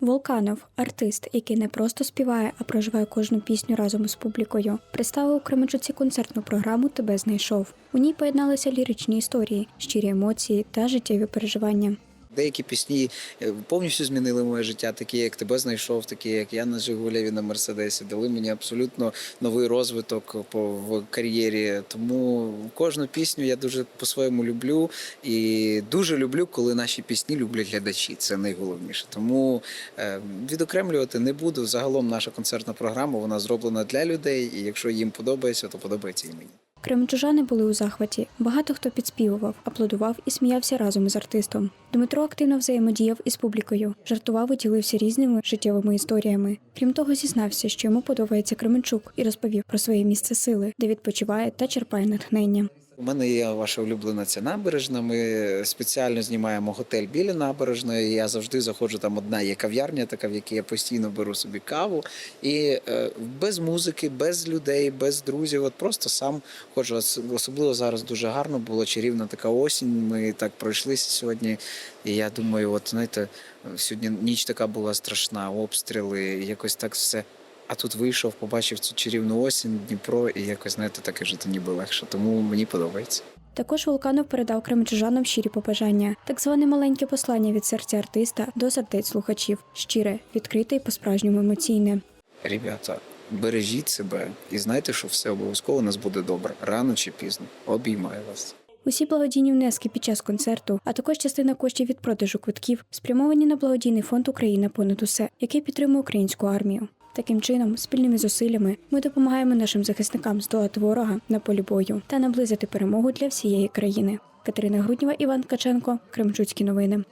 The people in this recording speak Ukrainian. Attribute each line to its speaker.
Speaker 1: Волканов, артист, який не просто співає, а проживає кожну пісню разом із публікою, представив у Кременчуці концертну програму Тебе знайшов. У ній поєдналися ліричні історії, щирі емоції та життєві переживання.
Speaker 2: Деякі пісні е, повністю змінили моє життя, такі як тебе знайшов, такі як я на Жигулеві на Мерседесі, дали мені абсолютно новий розвиток по в кар'єрі. Тому кожну пісню я дуже по-своєму люблю і дуже люблю, коли наші пісні люблять глядачі. Це найголовніше. Тому е, відокремлювати не буду. Загалом наша концертна програма вона зроблена для людей, і якщо їм подобається, то подобається і мені.
Speaker 1: Кременчужани були у захваті. Багато хто підспівував, аплодував і сміявся разом із артистом. Дмитро активно взаємодіяв із публікою, жартував і ділився різними життєвими історіями. Крім того, зізнався, що йому подобається Кременчук і розповів про своє місце сили, де відпочиває та черпає натхнення.
Speaker 2: У мене є ваша улюблена ця набережна. Ми спеціально знімаємо готель біля набережної. Я завжди заходжу там. Одна є кав'ярня, така в якій я постійно беру собі каву. І е, без музики, без людей, без друзів. От просто сам ходжу. Особливо зараз дуже гарно було чарівна така осінь. Ми так пройшлися сьогодні. І я думаю, от знаєте, сьогодні ніч така була страшна, обстріли, якось так все. А тут вийшов, побачив цю чарівну осінь, Дніпро, і якось знаєте, таке жити ніби легше. Тому мені подобається.
Speaker 1: Також Волканов передав кременчужанам щирі побажання, так зване маленьке послання від серця артиста до сердець слухачів, щире, відкрите і по-справжньому емоційне.
Speaker 2: Ребята, бережіть себе і знайте, що все обов'язково у нас буде добре. Рано чи пізно. Обіймаю вас.
Speaker 1: Усі благодійні внески під час концерту, а також частина коштів від продажу квитків, спрямовані на благодійний фонд Україна понад усе, який підтримує українську армію. Таким чином, спільними зусиллями, ми допомагаємо нашим захисникам здолати ворога на полі бою та наблизити перемогу для всієї країни. Катерина Грудніва, Іван Ткаченко, Кремчуцькі новини.